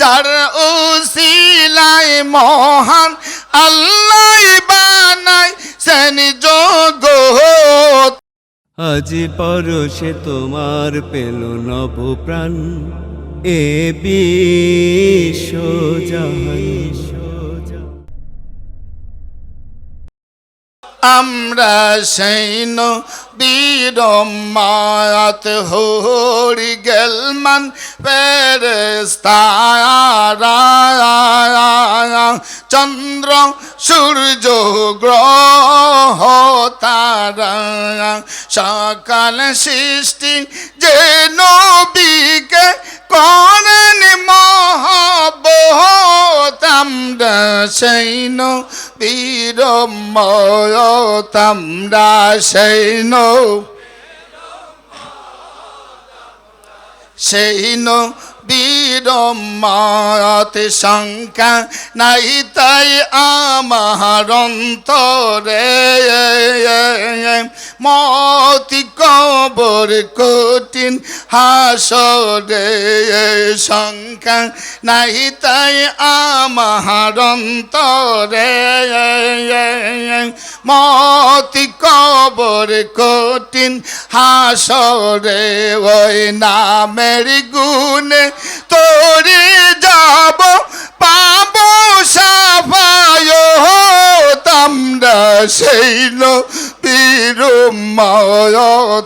যার উসিলায় মহান আল্লাহ বানাই সেন জগৎ। আজি পরশে তোমার পেল নব প্রাণ এ বিশ্ব আমরা সৈন বীরমায়াত হরি গেলমান পেরেস্তারা চন্দ্র, সূর্য, গ্রহ, তারা, সকাল সৃষ্টি, যে নবীকে করেন মহাবহত আমরা সৈন তামরা সেই সৈন বীরমত শঙ্কা নাই তাই আমার অন্তরে। মতি কবর কঠিন হাসরে শঙ্কা নাই তাই আমার অন্তরে। মতি কবর কঠিন হাসরে ওই নামের গুণে তোরে যাব, পাব সাফায়, তামরা সেইন বীরময়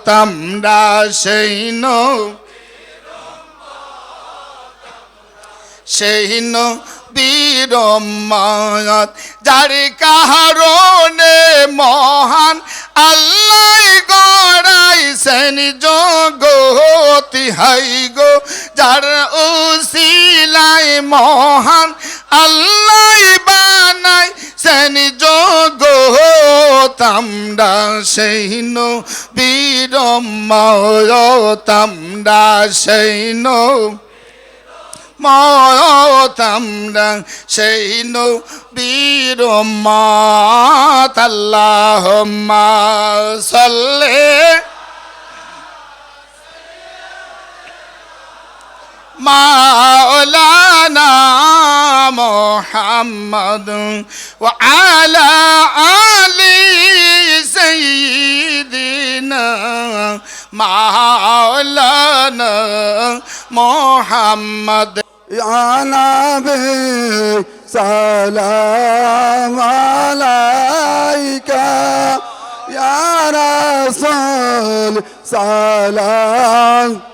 তামরা সেইন সেইন বীরমত যার কাহারণে মহান আল্লাহ গড়াইছেন জগতি, হাই গো যার উসিলায় মহান, আল্লাহ বানাই সেন জগৎ আমরা সেইন বীরময় তামরা সেইন ময়তামরা সেই নো বীর মাত আল্লাহ সাল্লে مولانا محمد وعلى آل سيدنا مولانا محمد. يا نبي سلام عليك. يا رسول سلام.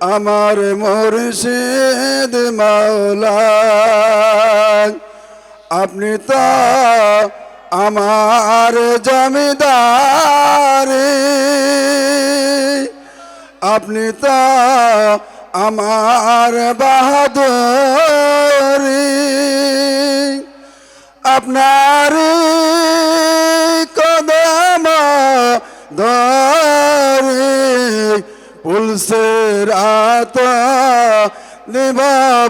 আমার মুর্শিদ মাওলা আপনি তো আমার জমিদারি। আপনি তো আমার বাহাদুরি। আপনার কদম ধরি পুলসে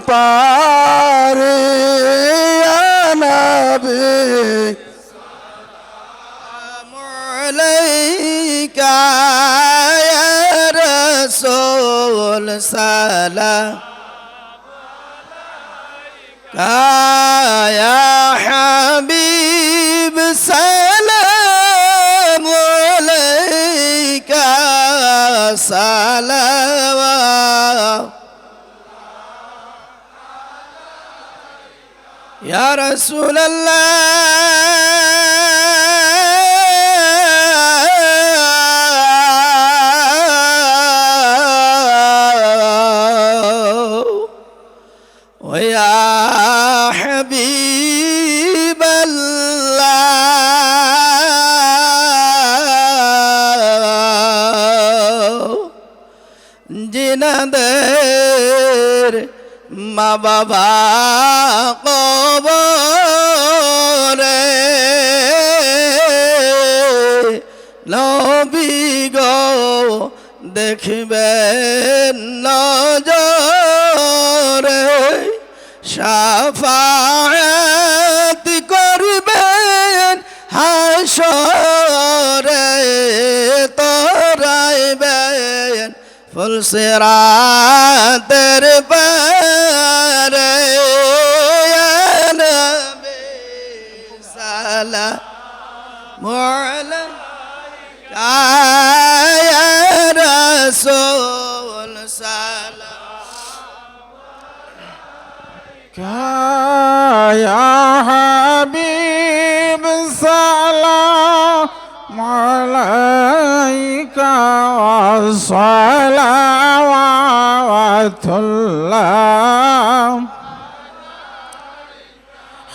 পারে নবী عليك يا رسول سلام يا حبيب سلام عليك سلام يا رسول الله. ويا حبيب الله. جنادر মা বাবা কবরে নবী গো দেখবেন নজরে সাফায়াত করবেন হাসরে তোরাইবেন ফুলসিরাতের পারে معلم. يا رسول سلام. يا حبيب سلام. عليك والصلوات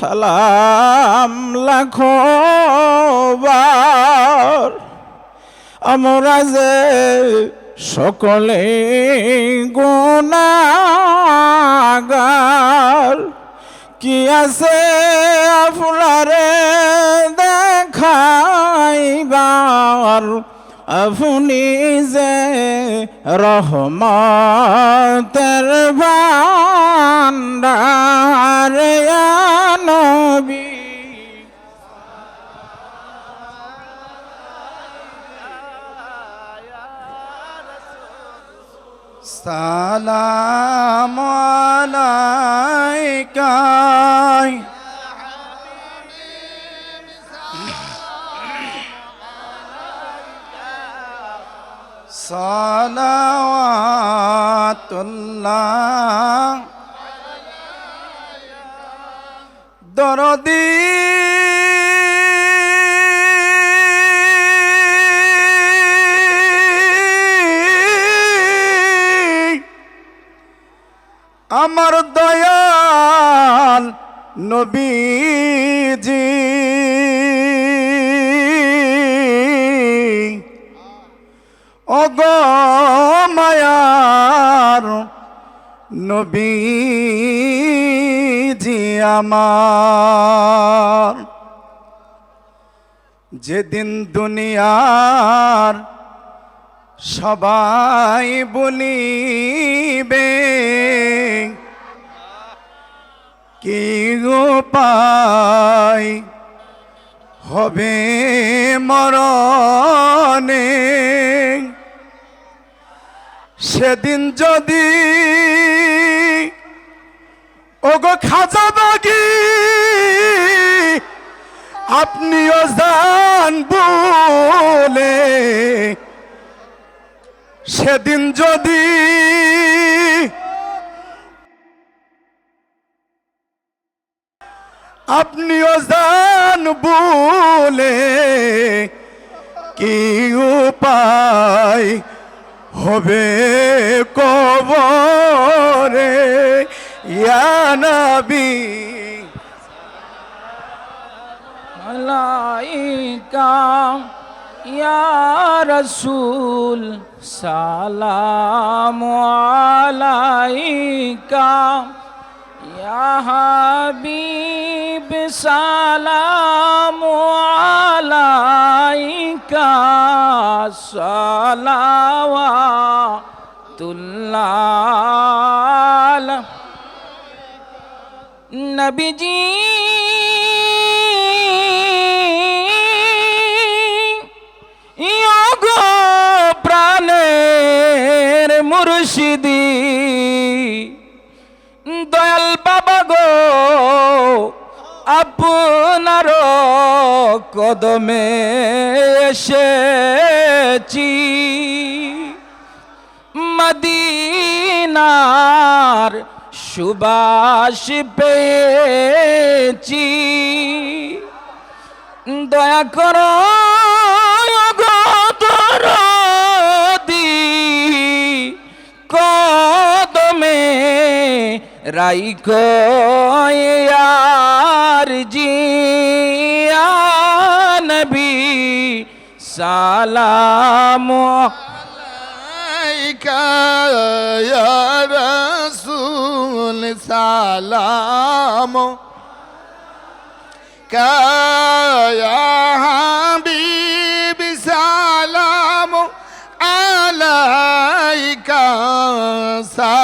সালাম লাখো আমরা যে সকলে গুণাগার কি আছে আপনারে দেখাইবার? আপনি যে রহমতের ভান্ডার নবী। সালাম আলাইকা। সালাওয়াতুল্লাহ। দরদি। আমার দয়াল নবীজি। অগ মায়ার নবীজি আমার। যেদিন দুনিয়ার সবাই বলিবে কি উপায় হবে মরণে? সেদিন যদি ওগো খাজা বাগি, আপনিও যান বলে, সেদিন যদি আপনিও যান বলে, কি উপায় হবে কবরে ইয়ানাবি নবী। মালাইকা ইয়া রসুল সালাম আলাইকা। হাবিব সালাম আলাইকা সালাওয়াতুল্লাহ নবীজি। ইয়োগো প্রাণের মুর্শিদি। দয়াল বাবা গো আপনার কদমে এসেছি। মদিনার সুবাস পেয়েছি। দয়া করো রাইকোয়ার জিয়ানবি সালাম। রসুল সালাম। কায়াহাবিব সালাম। আলাইকা সা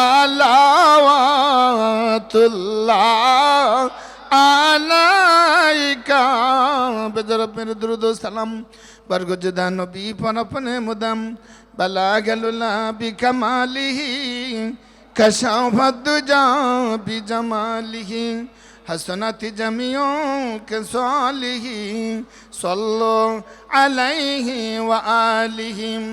রহমতুল্লাহ আলাইকা। বেদরব মেরে দুরুদ সালাম। বরগুজদা নবী পনপনে মুদম। বালাগলুলা বিকমালিহি কশাফদুজা বিজমালিহি حسنت جميعوں کے صالحی صلو علیہ وآلہم